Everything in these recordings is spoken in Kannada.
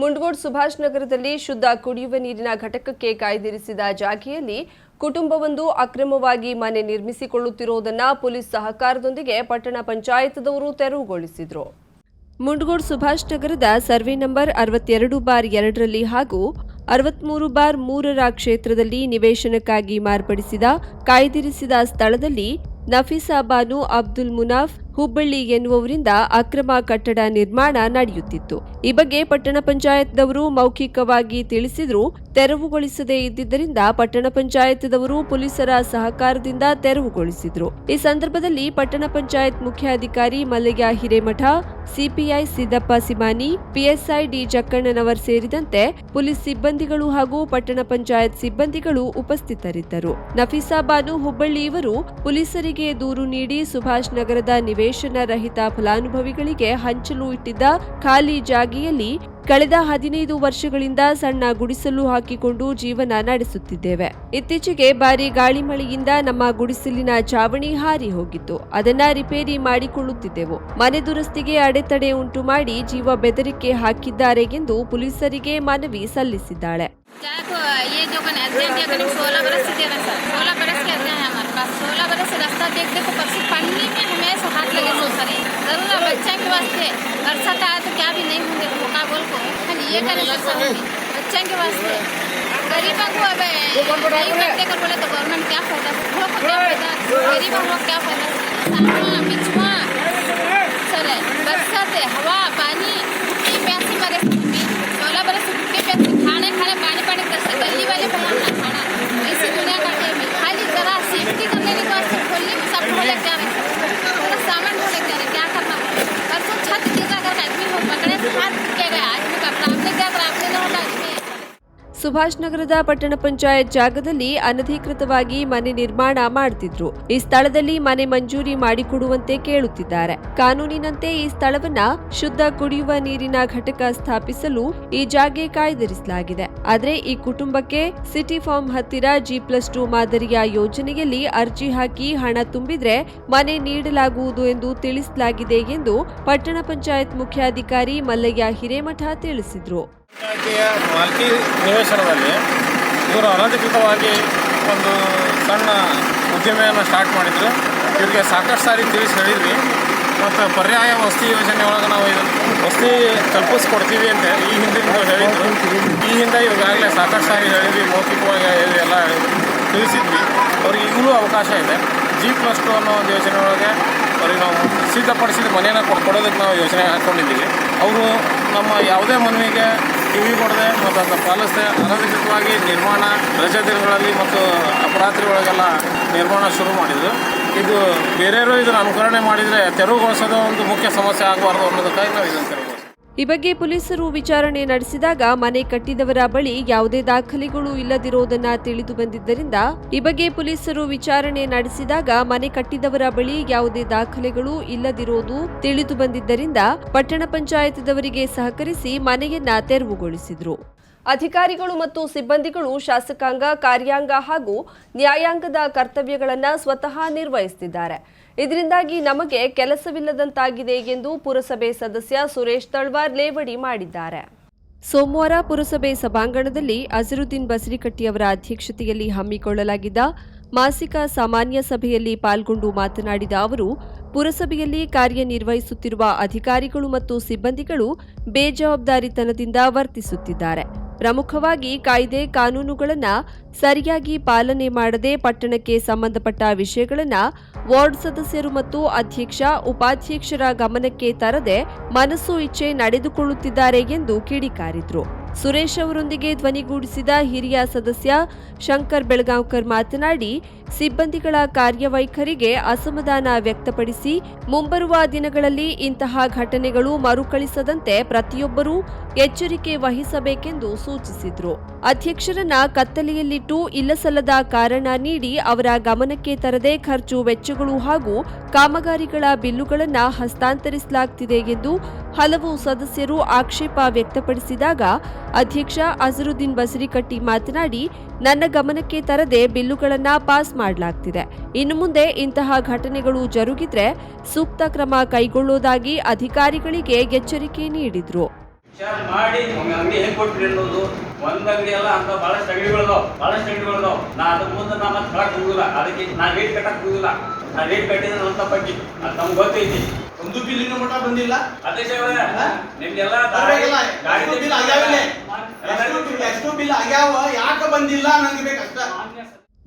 ಮುಂಡಗೋಡ್ ಸುಭಾಷ್ ನಗರದಲ್ಲಿ ಶುದ್ಧ ಕುಡಿಯುವ ನೀರಿನ ಘಟಕಕ್ಕೆ ಕಾಯ್ದಿರಿಸಿದ ಜಾಗೆಯಲ್ಲಿ ಕುಟುಂಬವೊಂದು ಅಕ್ರಮವಾಗಿ ಮನೆ ನಿರ್ಮಿಸಿಕೊಳ್ಳುತ್ತಿರುವುದನ್ನು ಪೊಲೀಸ್ ಸಹಕಾರದೊಂದಿಗೆ ಪಟ್ಟಣ ಪಂಚಾಯತ್ದವರು ತೆರವುಗೊಳಿಸಿದರು. ಮುಂಡಗೋಡ್ ಸುಭಾಷ್ ನಗರದ ಸರ್ವೆ ನಂಬರ್ ಅರವತ್ತೆರಡು ಬಾರ್ ಎರಡರಲ್ಲಿ ಹಾಗೂ ಅರವತ್ಮೂರು ಬಾರ್ ಮೂರರ ಕ್ಷೇತ್ರದಲ್ಲಿ ನಿವೇಶನಕ್ಕಾಗಿ ಮಾರ್ಪಡಿಸಿದ, ಕಾಯ್ದಿರಿಸಿದ ಸ್ಥಳದಲ್ಲಿ ನಫೀಸಾ ಬಾನು ಅಬ್ದುಲ್ ಮುನಾಫ್ ಹುಬ್ಬಳ್ಳಿ ಎನ್ನುವವರಿಂದ ಅಕ್ರಮ ಕಟ್ಟಡ ನಿರ್ಮಾಣ ನಡೆಯುತ್ತಿತ್ತು. ಈ ಬಗ್ಗೆ ಪಟ್ಟಣ ಪಂಚಾಯತ್ದವರು ಮೌಖಿಕವಾಗಿ ತಿಳಿಸಿದರೂ. ತೆರವುಗೊಳಿಸದೇ ಇದ್ದಿದ್ದರಿಂದ ಪಟ್ಟಣ ಪಂಚಾಯತ್ದವರು ಪೊಲೀಸರ ಸಹಕಾರದಿಂದ ತೆರವುಗೊಳಿಸಿದ್ರು. ಈ ಸಂದರ್ಭದಲ್ಲಿ ಪಟ್ಟಣ ಪಂಚಾಯತ್ ಮುಖ್ಯಾಧಿಕಾರಿ Mallayya Hiremath, CPI Siddappa Simani, PSI D Jakkannanavar ಸೇರಿದಂತೆ ಪೊಲೀಸ್ ಸಿಬ್ಬಂದಿಗಳು ಹಾಗೂ ಪಟ್ಟಣ ಪಂಚಾಯತ್ ಸಿಬ್ಬಂದಿಗಳು ಉಪಸ್ಥಿತರಿದ್ದರು. ನಫೀಸಾ ಬಾನು ಹುಬ್ಬಳ್ಳಿ ಇವರು ಪೊಲೀಸರಿಗೆ ದೂರು ನೀಡಿ ಸುಭಾಷ್ ನಗರದ ನಿವೇಶನ ರಹಿತ ಫಲಾನುಭವಿಗಳಿಗೆ ಹಂಚಲು ಇಟ್ಟಿದ್ದ ಖಾಲಿ ಜಾಗೆಯಲ್ಲಿ ಕಳೆದ ಹದಿನೈದು ವರ್ಷಗಳಿಂದ ಸಣ್ಣ ಗುಡಿಸಲು ಹಾಕಿಕೊಂಡು ಜೀವನ ನಡೆಸುತ್ತಿದ್ದೇವೆ. ಇತ್ತೀಚೆಗೆ ಭಾರಿ ಗಾಳಿ ಮಳೆಯಿಂದ ನಮ್ಮ ಗುಡಿಸಲಿನ ಚಾವಣಿ ಹಾರಿ ಹೋಗಿತ್ತು. ಅದನ್ನ ರಿಪೇರಿ ಮಾಡಿಕೊಳ್ಳುತ್ತಿದ್ದೆವು. ಮನೆ ದುರಸ್ತಿಗೆ ಅಡೆತಡೆ ಉಂಟು ಮಾಡಿ ಜೀವ ಬೆದರಿಕೆ ಹಾಕಿದ್ದಾರೆ ಎಂದು ಪೊಲೀಸರಿಗೆ ಮನವಿ ಸಲ್ಲಿಸಿದ್ದಾಳೆ. ये जो अध्ययन किया करीब सोलह बरस से दे रहे सर। सोलह बरस के अध्ययन है हमारे पास। सोलह बरस से रास्ता देख देखो परसों पढ़ने में हमें हाथ लगे सो सर। ज़रूर बच्चा के वास्ते बरसात आया तो क्या भी नहीं होंगे धोखा बोल को। हाँ ये करें सर बच्चा के वास्ते गरीबों को अब नहीं करते कर? बोले तो गवर्नमेंट क्या फ़ायदा? लोग को क्या फ़ायदा? गरीब बिछुआ सर बरसात हवा पानी प्यासी मरे सोलह बरस से भूखे प्यासी खाने खाने गली वाले बनाना खाना ऐसी दुनिया का टाइम है खाली जरा सेफ्टी करने के वास्ते खोलने में सब ढोले जा रहे हैं। ಸುಭಾಷ್ ನಗರದ ಪಟ್ಟಣ ಪಂಚಾಯತ್ ಜಾಗದಲ್ಲಿ ಅನಧಿಕೃತವಾಗಿ ಮನೆ ನಿರ್ಮಾಣ ಮಾಡುತ್ತಿದ್ರು ಈ ಸ್ಥಳದಲ್ಲಿ ಮನೆ ಮಂಜೂರಿ ಮಾಡಿಕೊಡುವಂತೆ ಕೇಳುತ್ತಿದ್ದಾರೆ. ಕಾನೂನಿನಂತೆ ಈ ಸ್ಥಳವನ್ನ ಶುದ್ಧ ಕುಡಿಯುವ ನೀರಿನ ಘಟಕ ಸ್ಥಾಪಿಸಲು ಈ ಜಾಗೆ ಕಾಯ್ದಿರಿಸಲಾಗಿದೆ. ಆದರೆ ಈ ಕುಟುಂಬಕ್ಕೆ ಸಿಟಿ ಫಾರ್ಮ್ ಹತ್ತಿರ ಜಿ ಪ್ಲಸ್ ಟು ಮಾದರಿಯ ಯೋಜನೆಯಲ್ಲಿ ಅರ್ಜಿ ಹಾಕಿ ಹಣ ತುಂಬಿದ್ರೆ ಮನೆ ನೀಡಲಾಗುವುದು ಎಂದು ತಿಳಿಸಲಾಗಿದೆ ಎಂದು ಪಟ್ಟಣ ಪಂಚಾಯತ್ ಮುಖ್ಯಾಧಿಕಾರಿ ಮಲ್ಲಯ್ಯ ಹಿರೇಮಠ ತಿಳಿಸಿದ್ರು. ಪಂಚಾಯತಿಯ ಮಾಲ್ಕಿ ನಿವೇಶನದಲ್ಲಿ ಇವರು ಅನಧಿಕೃತವಾಗಿ ಒಂದು ಸಣ್ಣ ಉದ್ಯಮೆಯನ್ನು ಸ್ಟಾರ್ಟ್ ಮಾಡಿದ್ರು. ಇವರಿಗೆ ಸಾಕಷ್ಟು ಸಾರಿ ತಿಳಿಸಿ ಹೇಳಿದ್ವಿ. ಮತ್ತು ಪರ್ಯಾಯ ವಸತಿ ಯೋಜನೆ ಒಳಗೆ ನಾವು ಇದು ವಸತಿ ಕಲ್ಪಿಸ್ಕೊಡ್ತೀವಿ ಅಂತ ಈ ಹಿಂದೆ ಹೇಳಿದ್ರು. ಈ ಹಿಂದೆ ಇವಾಗಲೇ ಸಾಕಷ್ಟು ಸಾರಿ ಹೇಳಿದ್ವಿ, ಮೌಖಿಕವಾಗಿ ಹೇಳಿ ಎಲ್ಲ ತಿಳಿಸಿದ್ವಿ. ಅವ್ರಿಗೆ ಈಗಲೂ ಅವಕಾಶ ಇದೆ. ಜಿ ಪ್ಲಸ್ ಟು ಅನ್ನೋ ಒಂದು ಯೋಜನೆ ಒಳಗೆ ಅವ್ರಿಗೆ ನಾವು ಸಿದ್ಧಪಡಿಸಿದ ಮನೆಯನ್ನು ಕೊಡ್, ಕೊಡೋದಕ್ಕೆ ನಾವು ಯೋಜನೆ ಹಾಕ್ಕೊಂಡಿದ್ದೀವಿ ಅವರು ನಮ್ಮ ಯಾವುದೇ ಮನವಿಗೆ ಕಿವಿ ಕೊಡದೆ ಮತ್ತು ಅದನ್ನು ಪಾಲಿಸದೆ ಅನಧಿಕೃತವಾಗಿ ನಿರ್ಮಾಣ ರಜಾ ದಿನಗಳಲ್ಲಿ ಮತ್ತು ಅಪರಾತ್ರಿಗಳಿಗೆಲ್ಲ ನಿರ್ಮಾಣ ಶುರು ಮಾಡಿದರು. ಇದು ಬೇರೆಯವರು ಇದನ್ನು ಅನುಕರಣೆ ಮಾಡಿದರೆ ತೆರವುಗೊಳಿಸೋದು ಒಂದು ಮುಖ್ಯ ಸಮಸ್ಯೆ ಆಗಬಾರ್ದು ಅನ್ನೋದಕ್ಕಾಗಿ ನಾವು ಇದನ್ನು ತೆರವುಗೊಳಿಸ್ತೀವಿ ಈ ಬಗ್ಗೆ ಪೊಲೀಸರು ವಿಚಾರಣೆ ನಡೆಸಿದಾಗ ಮನೆ ಕಟ್ಟಿದವರ ಬಳಿ ಯಾವುದೇ ದಾಖಲೆಗಳು ಇಲ್ಲದಿರುವುದನ್ನ ತಿಳಿದು ಬಂದಿದ್ದರಿಂದ ಈ ಬಗ್ಗೆ ಪೊಲೀಸರು ವಿಚಾರಣೆ ನಡೆಸಿದಾಗ ಮನೆ ಕಟ್ಟಿದವರ ಬಳಿ ಯಾವುದೇ ದಾಖಲೆಗಳು ಇಲ್ಲದಿರುವುದು ತಿಳಿದು ಬಂದಿದ್ದರಿಂದ ಪಟ್ಟಣ ಪಂಚಾಯತ್ದವರಿಗೆ ಸಹಕರಿಸಿ ಮನೆಯನ್ನ ತೆರವುಗೊಳಿಸಿದ್ರು. ಅಧಿಕಾರಿಗಳು ಮತ್ತು ಸಿಬ್ಬಂದಿಗಳು ಶಾಸಕಾಂಗ, ಕಾರ್ಯಾಂಗ ಹಾಗೂ ನ್ಯಾಯಾಂಗದ ಕರ್ತವ್ಯಗಳನ್ನು ಸ್ವತಃ ನಿರ್ವಹಿಸುತ್ತಿದ್ದಾರೆ ಇದರಿಂದಾಗಿ ನಮಗೆ ಕೆಲಸವಿಲ್ಲದಂತಾಗಿದೆ ಎಂದು ಪುರಸಭೆ ಸದಸ್ಯ ಸುರೇಶ್ ತಳ್ವಾರ್ ಲೇವಡಿ ಮಾಡಿದ್ದಾರೆ. ಸೋಮವಾರ ಪುರಸಭೆ ಸಭಾಂಗಣದಲ್ಲಿ ಅಜರುದ್ದೀನ್ ಬಸರಿಕಟ್ಟಿಯವರ ಅಧ್ಯಕ್ಷತೆಯಲ್ಲಿ ಹಮ್ಮಿಕೊಳ್ಳಲಾಗಿದ್ದ ಮಾಸಿಕ ಸಾಮಾನ್ಯ ಸಭೆಯಲ್ಲಿ ಪಾಲ್ಗೊಂಡು ಮಾತನಾಡಿದ ಅವರು, ಪುರಸಭೆಯಲ್ಲಿ ಕಾರ್ಯನಿರ್ವಹಿಸುತ್ತಿರುವ ಅಧಿಕಾರಿಗಳು ಮತ್ತು ಸಿಬ್ಬಂದಿಗಳು ಬೇಜವಾಬ್ದಾರಿತನದಿಂದ ವರ್ತಿಸುತ್ತಿದ್ದಾರೆ. ಪ್ರಮುಖವಾಗಿ ಕಾಯ್ದೆ ಕಾನೂನುಗಳನ್ನು ಸರಿಯಾಗಿ ಪಾಲನೆ ಮಾಡದೆ ಪಟ್ಟಣಕ್ಕೆ ಸಂಬಂಧಪಟ್ಟ ವಿಷಯಗಳನ್ನು ವಾರ್ಡ್ ಸದಸ್ಯರು ಮತ್ತು ಅಧ್ಯಕ್ಷ, ಉಪಾಧ್ಯಕ್ಷರ ಗಮನಕ್ಕೆ ತರದೆ ಮನಸ್ಸು ಇಚ್ಛೆ ನಡೆದುಕೊಳ್ಳುತ್ತಿದ್ದಾರೆ ಎಂದು ಕಿಡಿಕಾರಿದ್ರು. ಸುರೇಶ್ ಅವರೊಂದಿಗೆ ಧ್ವನಿಗೂಡಿಸಿದ ಹಿರಿಯ ಸದಸ್ಯ ಶಂಕರ್ ಬೆಳಗಾಂವ್ಕರ್ ಮಾತನಾಡಿ, ಸಿಬ್ಬಂದಿಗಳ ಕಾರ್ಯವೈಖರಿಗೆ ಅಸಮಾಧಾನ ವ್ಯಕ್ತಪಡಿಸಿ, ಮುಂಬರುವ ದಿನಗಳಲ್ಲಿ ಇಂತಹ ಘಟನೆಗಳು ಮರುಕಳಿಸದಂತೆ ಪ್ರತಿಯೊಬ್ಬರೂ ಎಚ್ಚರಿಕೆ ವಹಿಸಬೇಕೆಂದು ಸೂಚಿಸಿದರು. ಅಧ್ಯಕ್ಷರನ್ನ ಕತ್ತಲೆಯಲ್ಲಿಟ್ಟು ಇಲ್ಲಸಲ್ಲದ ಕಾರಣ ನೀಡಿ ಅವರ ಗಮನಕ್ಕೆ ತರದೆ ಖರ್ಚು ವೆಚ್ಚಗಳು ಹಾಗೂ ಕಾಮಗಾರಿಗಳ ಬಿಲ್ಲುಗಳನ್ನು ಹಸ್ತಾಂತರಿಸಲಾಗುತ್ತಿದೆ ಎಂದು ಹಲವು ಸದಸ್ಯರು ಆಕ್ಷೇಪ ವ್ಯಕ್ತಪಡಿಸಿದಾಗ ಅಧ್ಯಕ್ಷ ಅಜರುದ್ದೀನ್ ಬಸರಿಕಟ್ಟಿ ಮಾತನಾಡಿ, ನನ್ನ ಗಮನಕ್ಕೆ ತರದೆ ಬಿಲ್ಲುಗಳನ್ನು ಪಾಸ್ ಮಾಡಲಾಗ್ತಿದೆ. ಇನ್ನು ಮುಂದೆ ಇಂತಹ ಘಟನೆಗಳು ಜರುಗಿದ್ರೆ ಸೂಕ್ತ ಕ್ರಮ ಕೈಗೊಳ್ಳುವುದಾಗಿ ಅಧಿಕಾರಿಗಳಿಗೆ ಎಚ್ಚರಿಕೆ ನೀಡಿದ್ರು. ಮಾಡಿ ಅಂಗಡಿ ಹೆಂಗ್ ಕೊಟ್ರಿ ಅನ್ನೋದು ಒಂದ್ ಅಂಗಡಿ ಅಲ್ಲ, ಅಂತ ಬಹಳಷ್ಟು ಅಂಗಡಿಗಳದಾವ್ ಬಹಳಷ್ಟು ಅಂಗಡಿಗಳದಾವ್ ನಾ ಅದ್ರ ಮುಂದೆ ನಾ ಮತ್ತೆ ಹೋಗುದಿಲ್ಲ. ಅದಕ್ಕೆ ನಾ ರೇಟ್ ಕಟ್ಟಕ್ ಹೋಗುದಿಲ್ಲ. ನಾ ರೇಟ್ ಕಟ್ಟಿದ್ರೆ ನನ್ನ ತಪ್ಪಿ ಅದು ನಮ್ಗೆ ಗೊತ್ತೈತಿ. ಒಂದು ಬಿಲ್ಲಿನ ಮಟ್ಟ ಬಂದಿಲ್ಲ. ಅಧ್ಯಕ್ಷ ಅವರೇ, ನಿಮ್ಗೆಲ್ಲ ಎಷ್ಟು ಬಿಲ್ ಬಿಲ್ ಎಷ್ಟು ಬಿಲ್ ಆಗ್ಯಾವ ಯಾಕೆ ಬಂದಿಲ್ಲ ನಂಗೆ ಬೇಕಷ್ಟ.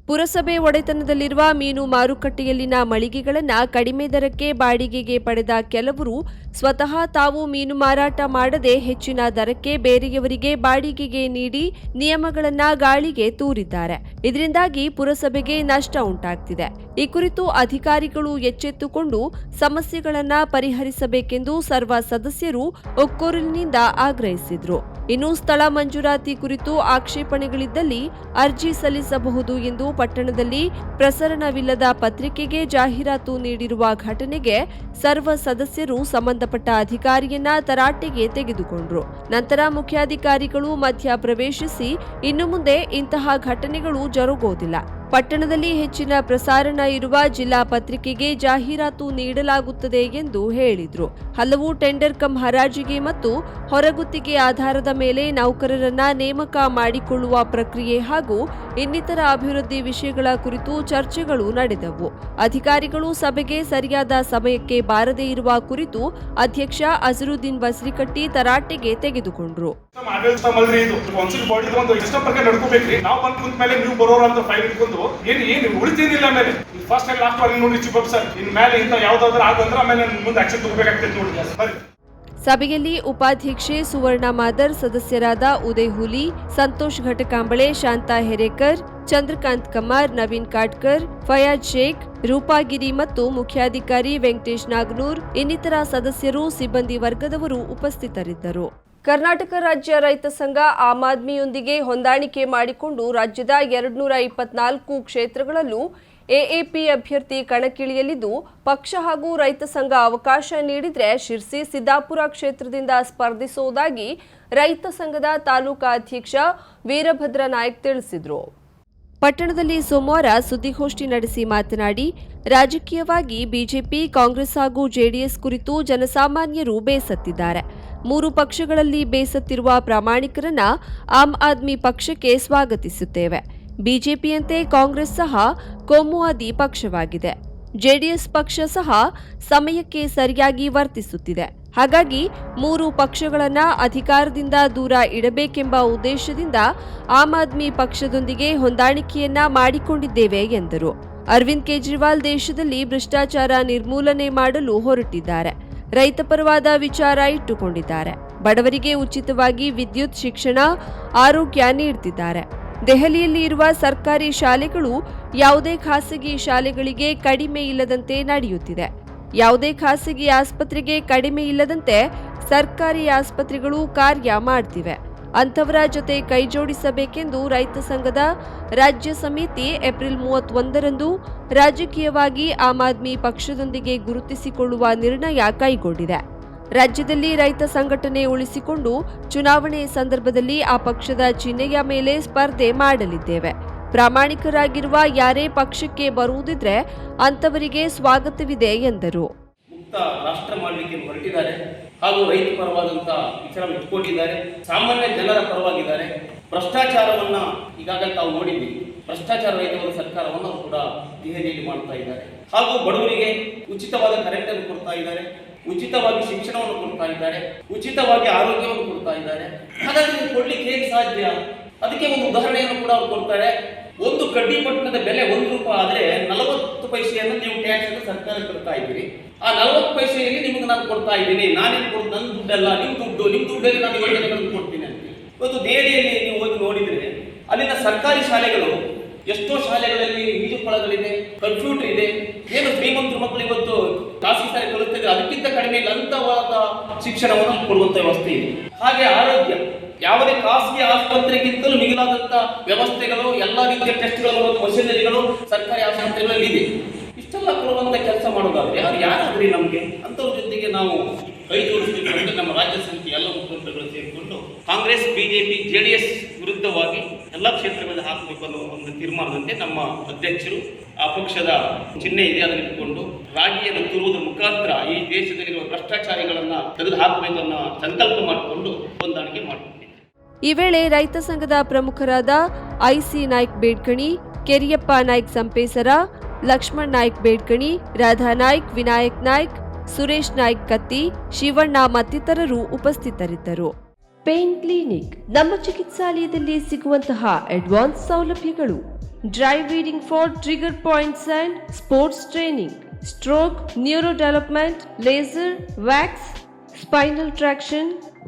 ಪುರಸಭೆ ಒಡೆತನದಲ್ಲಿರುವ ಮೀನು ಮಾರುಕಟ್ಟೆಯಲ್ಲಿನ ಮಳಿಗೆಗಳನ್ನು ಕಡಿಮೆ ದರಕ್ಕೆ ಬಾಡಿಗೆಗೆ ಪಡೆದ ಕೆಲವರು ಸ್ವತಃ ತಾವು ಮೀನು ಮಾರಾಟ ಮಾಡದೆ ಹೆಚ್ಚಿನ ದರಕ್ಕೆ ಬೇರೆಯವರಿಗೆ ಬಾಡಿಗೆಗೆ ನೀಡಿ ನಿಯಮಗಳನ್ನು ಗಾಳಿಗೆ ತೂರಿದ್ದಾರೆ. ಇದರಿಂದಾಗಿ ಪುರಸಭೆಗೆ ನಷ್ಟ ಉಂಟಾಗ್ತಿದೆ. ಈ ಕುರಿತು ಅಧಿಕಾರಿಗಳು ಎಚ್ಚೆತ್ತುಕೊಂಡು ಸಮಸ್ಯೆಗಳನ್ನು ಪರಿಹರಿಸಬೇಕೆಂದು ಸರ್ವ ಸದಸ್ಯರು ಒಕ್ಕೊರಲಿನಿಂದ ಆಗ್ರಹಿಸಿದ್ರು. ಇನ್ನು ಸ್ಥಳ ಮಂಜೂರಾತಿ ಕುರಿತು ಆಕ್ಷೇಪಣೆಗಳಿದ್ದಲ್ಲಿ ಅರ್ಜಿ ಸಲ್ಲಿಸಬಹುದು ಎಂದು ಪಟ್ಟಣದಲ್ಲಿ ಪ್ರಸರಣವಿಲ್ಲದ ಪತ್ರಿಕೆಗೆ ಜಾಹೀರಾತು ನೀಡಿರುವ ಘಟನೆಗೆ ಸರ್ವ ಸದಸ್ಯರು ಸಂಬಂಧಪಟ್ಟ ಅಧಿಕಾರಿಯನ್ನ ತರಾಟೆಗೆ ತೆಗೆದುಕೊಂಡರು. ನಂತರ ಮುಖ್ಯಾಧಿಕಾರಿಗಳು ಮಧ್ಯ ಪ್ರವೇಶಿಸಿ ಇನ್ನು ಮುಂದೆ ಇಂತಹ ಘಟನೆಗಳು ಜರುಗೋದಿಲ್ಲ. ಪಟ್ಟಣದಲ್ಲಿ ಹೆಚ್ಚಿನ ಪ್ರಸಾರಣ ಇರುವ ಜಿಲ್ಲಾ ಪತ್ರಿಕೆಗೆ ಜಾಹೀರಾತು ನೀಡಲಾಗುತ್ತದೆ ಎಂದು ಹೇಳಿದರು. ಹಲವು ಟೆಂಡರ್ ಕಂ ಹರಾಜಿಗೆ ಮತ್ತು ಹೊರಗುತ್ತಿಗೆ ಆಧಾರದ ಮೇಲೆ ನೌಕರರನ್ನ ನೇಮಕ ಮಾಡಿಕೊಳ್ಳುವ ಪ್ರಕ್ರಿಯೆ ಹಾಗೂ ಇನ್ನಿತರ ಅಭಿವೃದ್ಧಿ ವಿಷಯಗಳ ಕುರಿತು ಚರ್ಚೆಗಳು ನಡೆದವು. ಅಧಿಕಾರಿಗಳು ಸಭೆಗೆ ಸರಿಯಾದ ಸಮಯಕ್ಕೆ ಬಾರದೇ ಇರುವ ಕುರಿತು ಅಧ್ಯಕ್ಷ ಅಜರುದ್ದೀನ್ ಬಸ್ರಿಕಟ್ಟಿ ತರಾಟೆಗೆ ತೆಗೆದುಕೊಂಡರು. ನಾವು ಬಂದ್ ನೀವು ಅಂತ ಫೈಲ್ ಇಟ್ಕೊಂಡು ಏನ್, ಏನು ಉಳಿತೇನಿಲ್ಲ ಮೇಲೆ ಫಸ್ಟ್ ಆಗಿ ಲಾಸ್ಟ್ ವಾರ ನೋಡಿ ಚಿಪ್ ಸರ್. ಇನ್ ಮೇಲೆ ಇಂತ ಯಾವ್ದಾದ್ರು ಆಗಂದ್ರೆ ಆಮೇಲೆ ಮುಂದೆ ಆಕ್ಷನ್ ತಗೋಬೇಕಾಗ್ತೈತೆ ನೋಡಿ ಬರ್ರಿ. ಸಭೆಯಲ್ಲಿ ಉಪಾಧ್ಯಕ್ಷೆ ಸುವರ್ಣ ಮಾದರ್, ಸದಸ್ಯರಾದ ಉದಯ್ ಹುಲಿ, ಸಂತೋಷ್ ಘಟಕಾಂಬಳೆ, ಶಾಂತಾ ಹೆರೇಕರ್, ಚಂದ್ರಕಾಂತ್ ಕಮಾರ್, ನವೀನ್ ಕಾಟ್ಕರ್, ಫಯಾಜ್ ಶೇಖ್, ರೂಪಾಗಿರಿ ಮತ್ತು ಮುಖ್ಯಾಧಿಕಾರಿ ವೆಂಕಟೇಶ್ ನಾಗನೂರ್, ಇನ್ನಿತರ ಸದಸ್ಯರು, ಸಿಬ್ಬಂದಿ ವರ್ಗದವರು ಉಪಸ್ಥಿತರಿದ್ದರು. ಕರ್ನಾಟಕ ರಾಜ್ಯ ರೈತ ಸಂಘ ಆಮ್ ಆದ್ಮಿಯೊಂದಿಗೆ ಹೊಂದಾಣಿಕೆ ಮಾಡಿಕೊಂಡು ರಾಜ್ಯದ ಎರಡ್ನೂರ ಇಪ್ಪತ್ನಾಲ್ಕು ಕ್ಷೇತ್ರಗಳಲ್ಲೂ ಎಎಪಿ ಅಭ್ಯರ್ಥಿ ಕಣಕ್ಕಿಳಿಯಲಿದ್ದು, ಪಕ್ಷ ಹಾಗೂ ರೈತ ಸಂಘ ಅವಕಾಶ ನೀಡಿದರೆ ಶಿರ್ಸಿ ಸಿದ್ದಾಪುರ ಕ್ಷೇತ್ರದಿಂದ ಸ್ಪರ್ಧಿಸುವುದಾಗಿ ರೈತ ಸಂಘದ ತಾಲೂಕಾ ಅಧ್ಯಕ್ಷ ವೀರಭದ್ರ ನಾಯಕ್ ತಿಳಿಸಿದರು. ಪಟ್ಟಣದಲ್ಲಿ ಸೋಮವಾರ ಸುದ್ದಿಗೋಷ್ಠಿ ನಡೆಸಿ ಮಾತನಾಡಿ, ರಾಜಕೀಯವಾಗಿ ಬಿಜೆಪಿ, ಕಾಂಗ್ರೆಸ್ ಹಾಗೂ ಜೆಡಿಎಸ್ ಕುರಿತು ಜನಸಾಮಾನ್ಯರು ಬೇಸತ್ತಿದ್ದಾರೆ. ಮೂರು ಪಕ್ಷಗಳಲ್ಲಿ ಬೇಸತ್ತಿರುವ ಪ್ರಾಮಾಣಿಕರನ್ನ ಆಮ್ ಆದ್ಮಿ ಪಕ್ಷಕ್ಕೆ ಸ್ವಾಗತಿಸುತ್ತೇವೆ. ಬಿಜೆಪಿಯಂತೆ ಕಾಂಗ್ರೆಸ್ ಸಹ ಕೋಮುವಾದಿ ಪಕ್ಷವಾಗಿದೆ. ಜೆಡಿಎಸ್ ಪಕ್ಷ ಸಹ ಸಮಯಕ್ಕೆ ಸರಿಯಾಗಿ ವರ್ತಿಸುತ್ತಿದೆ. ಹಾಗಾಗಿ ಮೂರು ಪಕ್ಷಗಳನ್ನ ಅಧಿಕಾರದಿಂದ ದೂರ ಇಡಬೇಕೆಂಬ ಉದ್ದೇಶದಿಂದ ಆಮ್ ಆದ್ಮಿ ಪಕ್ಷದೊಂದಿಗೆ ಹೊಂದಾಣಿಕೆಯನ್ನ ಮಾಡಿಕೊಂಡಿದ್ದೇವೆ ಎಂದರು. ಅರವಿಂದ್ ಕೇಜ್ರಿವಾಲ್ ದೇಶದಲ್ಲಿ ಭ್ರಷ್ಟಾಚಾರ ನಿರ್ಮೂಲನೆ ಮಾಡಲು ಹೊರಟಿದ್ದಾರೆ. ರೈತ ಪರವಾದ ವಿಚಾರ ಇಟ್ಟುಕೊಂಡಿದ್ದಾರೆ. ಬಡವರಿಗೆ ಉಚಿತವಾಗಿ ವಿದ್ಯುತ್, ಶಿಕ್ಷಣ, ಆರೋಗ್ಯ ನೀಡುತ್ತಿದ್ದಾರೆ ದೆಹಲಿಯಲ್ಲಿ ಇರುವ ಸರ್ಕಾರಿ ಶಾಲೆಗಳು ಯಾವುದೇ ಖಾಸಗಿ ಶಾಲೆಗಳಿಗೆ ಕಡಿಮೆ ಇಲ್ಲದಂತೆ ನಡೆಯುತ್ತಿದೆ. ಯಾವುದೇ ಖಾಸಗಿ ಆಸ್ಪತ್ರೆಗೆ ಕಡಿಮೆ ಇಲ್ಲದಂತೆ ಸರ್ಕಾರಿ ಆಸ್ಪತ್ರೆಗಳು ಕಾರ್ಯ ಮಾಡ್ತಿವೆ. ಅಂಥವರ ಜೊತೆ ಕೈಜೋಡಿಸಬೇಕೆಂದು ರೈತ ಸಂಘದ ರಾಜ್ಯ ಸಮಿತಿ ಏಪ್ರಿಲ್ ಮೂವತ್ತೊಂದರಂದು ರಾಜಕೀಯವಾಗಿ ಆಮ್ ಆದ್ಮಿ ಪಕ್ಷದೊಂದಿಗೆ ಗುರುತಿಸಿಕೊಳ್ಳುವ ನಿರ್ಣಯ ಕೈಗೊಂಡಿದೆ. ರಾಜ್ಯದಲ್ಲಿ ರೈತ ಸಂಘಟನೆ ಉಳಿಸಿಕೊಂಡು ಚುನಾವಣೆ ಸಂದರ್ಭದಲ್ಲಿ ಆ ಪಕ್ಷದ ಚಿಹ್ನೆಯ ಮೇಲೆ ಸ್ಪರ್ಧೆ ಮಾಡಲಿದ್ದೇವೆ. ಪ್ರಾಮಾಣಿಕರಾಗಿರುವ ಯಾರೇ ಪಕ್ಷಕ್ಕೆ ಬರುವುದಿದ್ರೆ ಅಂಥವರಿಗೆ ಸ್ವಾಗತವಿದೆ ಎಂದರು. ಮುಕ್ತ ರಾಷ್ಟ್ರ ಮಾಡಲಿಕ್ಕೆ ಹೊರಟಿದ್ದಾರೆ. ಹಾಗೂ ರೈತ ಪರವಾದಂಥ ವಿಚಾರ ಇಟ್ಕೊಂಡಿದ್ದಾರೆ. ಸಾಮಾನ್ಯ ಜನರ ಪರವಾಗಿದ್ದಾರೆ. ಭ್ರಷ್ಟಾಚಾರವನ್ನ ಈಗಾಗಲೇ ತಾವು ನೋಡಿದ್ದೀವಿ ಭ್ರಷ್ಟಾಚಾರ ರೈತರ ಸರ್ಕಾರವನ್ನು ಕೂಡ ದೆಹಲಿಯಲ್ಲಿ ಮಾಡ್ತಾ ಇದ್ದಾರೆ. ಹಾಗೂ ಬಡವರಿಗೆ ಉಚಿತವಾದ ಕರೆಂಟ್ ಅನ್ನು ಕೊಡ್ತಾ ಇದ್ದಾರೆ. ಉಚಿತವಾಗಿ ಶಿಕ್ಷಣವನ್ನು ಕೊಡ್ತಾ ಇದ್ದಾರೆ. ಉಚಿತವಾಗಿ ಆರೋಗ್ಯವನ್ನು ಕೊಡ್ತಾ ಇದ್ದಾರೆ. ಹಾಗಾದ್ರೆ ಕೊಡ್ಲಿಕ್ಕೆ ಹೇಗೆ ಸಾಧ್ಯ? ಅದಕ್ಕೆ ಒಂದು ಉದಾಹರಣೆಯನ್ನು ಕೂಡ ಅವ್ರು ಕೊಡ್ತಾರೆ. ಒಂದು ಕಡ್ಡಿ ಪಟ್ಟಣದ ಬೆಲೆ ಒಂದು ರೂಪಾಯಿ ಆದ್ರೆ ಪೈಸೆಯನ್ನು ನೀವು ಟ್ಯಾಕ್ಸ್ ಅನ್ನು ಸರ್ಕಾರಕ್ಕೆ ಕೊಡ್ತಾ ಇದ್ದೀರಿ. ಆ ನಲವತ್ತು ಪೈಸೆಯಲ್ಲಿ ನಿಮಗೆ ನಾನು ಕೊಡ್ತಾ ಇದ್ದೀನಿ. ನಾನೇನು ಕೊಡ್ ನನ್ನ ದುಡ್ಡಲ್ಲ ನಿಮ್ಮ ದುಡ್ಡು ನಿಮ್ಮ ದುಡ್ಡಲ್ಲಿ ನಾನು ಯೋಜನೆಗಳನ್ನು ಕೊಡ್ತೀನಿ ಅಂತ. ಇವತ್ತು ದೆಹಲಿಯಲ್ಲಿ ನೀವು ಹೋಗಿ ನೋಡಿದ್ರೆ, ಅಲ್ಲಿನ ಸರ್ಕಾರಿ ಶಾಲೆಗಳು, ಎಷ್ಟೋ ಶಾಲೆಗಳಲ್ಲಿ ಈಜುಕೊಳಗಳಿದೆ ಕಂಪ್ಯೂಟರ್ ಇದೆ, ಏನು ಶ್ರೀಮಂತರು ಮಕ್ಕಳು ಇವತ್ತು ಖಾಸಗಿ ಶಾಲೆ ಕಲಿಸ್ತಾ ಅದಕ್ಕಿಂತ ಕಡಿಮೆ ಅಂತವಾದ ಶಿಕ್ಷಣವನ್ನು ಕೊಡುವಂತ ವ್ಯವಸ್ಥೆ ಇದೆ. ಹಾಗೆ ಆರೋಗ್ಯ. ಯಾವುದೇ ಖಾಸಗಿ ಆಸ್ಪತ್ರೆಗಿಂತಲೂ ಮಿಗಿಲಾದಂತಹ ವ್ಯವಸ್ಥೆಗಳು, ಎಲ್ಲ ರೀತಿಯ ಟೆಸ್ಟ್ಗಳು ಮತ್ತು ಮಷಿನರಿಗಳು ಸರ್ಕಾರಿ ಆಸ್ಪತ್ರೆಗಳಲ್ಲಿ ಇದೆ. ಇಷ್ಟೆಲ್ಲ ಕೊಡುವಂತ ಕೆಲಸ ಮಾಡೋದಾದ್ರೆ ಯಾರು ಯಾರಾದ್ರಿ ನಮಗೆ? ಅಂತವ್ರ ಜೊತೆಗೆ ನಾವು ಕೈ ಜೋಡಿಸಬೇಕು ನಮ್ಮ ರಾಜ್ಯ ಸಮಿತಿ ಎಲ್ಲ ಮುಖ್ಯಮಂತ್ರಿಗಳು ಸೇರಿಕೊಂಡು ಕಾಂಗ್ರೆಸ್, ಬಿಜೆಪಿ ಜೆಡಿಎಸ್ ಎಸ್ ವಿರುದ್ಧವಾಗಿ ಎಲ್ಲ ಕ್ಷೇತ್ರಗಳಲ್ಲಿ ಹಾಕಬೇಕು ಅನ್ನೋ ಒಂದು ತೀರ್ಮಾನದಂತೆ ನಮ್ಮ ಅಧ್ಯಕ್ಷರು ಆ ಪಕ್ಷದ ಚಿಹ್ನೆ ಇದೆ ಅದನ್ನು ಇಟ್ಟುಕೊಂಡು ರಾಗಿಯನ್ನು ತುರುವುದರ ಮುಖಾಂತರ ಈ ದೇಶದಲ್ಲಿರುವ ಭ್ರಷ್ಟಾಚಾರಿಗಳನ್ನ ತೆಗೆದು ಹಾಕಬೇಕನ್ನ ಸಂಕಲ್ಪ ಮಾಡಿಕೊಂಡು ಹೊಂದಾಣಿಕೆ ಮಾಡಿಕೊಂಡಿದೆ ಈ ವೇಳೆ ರೈತ ಸಂಘದ ಪ್ರಮುಖರಾದ ಐಸಿ ನಾಯ್ಕ್ ಬೇಡ್ಕಣಿ ಕೆರಿಯಪ್ಪ ನಾಯ್ಕ್ ಸಂಪೇಸರ ಲಕ್ಷ್ಮಣ್ ನಾಯ್ಕ್ ಬೇಡ್ಕಣಿ ರಾಧಾ ನಾಯ್ಕ್ ವಿನಾಯಕ್ ನಾಯ್ಕ್ ಸುರೇಶ್ ನಾಯ್ಕ್ ಕತ್ತಿ ಶಿವಣ್ಣ ಮತ್ತಿತರರು ಉಪಸ್ಥಿತರಿದ್ದರು. ಪೇನ್ ಕ್ಲಿನಿಕ್ ನಮ್ಮ ಚಿಕಿತ್ಸಾಲಯದಲ್ಲಿ ಸಿಗುವಂತಹ ಅಡ್ವಾನ್ಸ್ ಸೌಲಭ್ಯಗಳು. Dry needling for trigger points and sports training stroke neuro development laser wax spinal traction,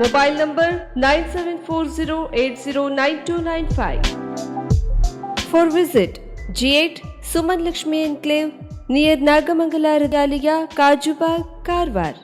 Mobile number 9740809295. For visit G8 Suman Lakshmi Enclave near Nagamangala Regalia, Kajubag, Karwar.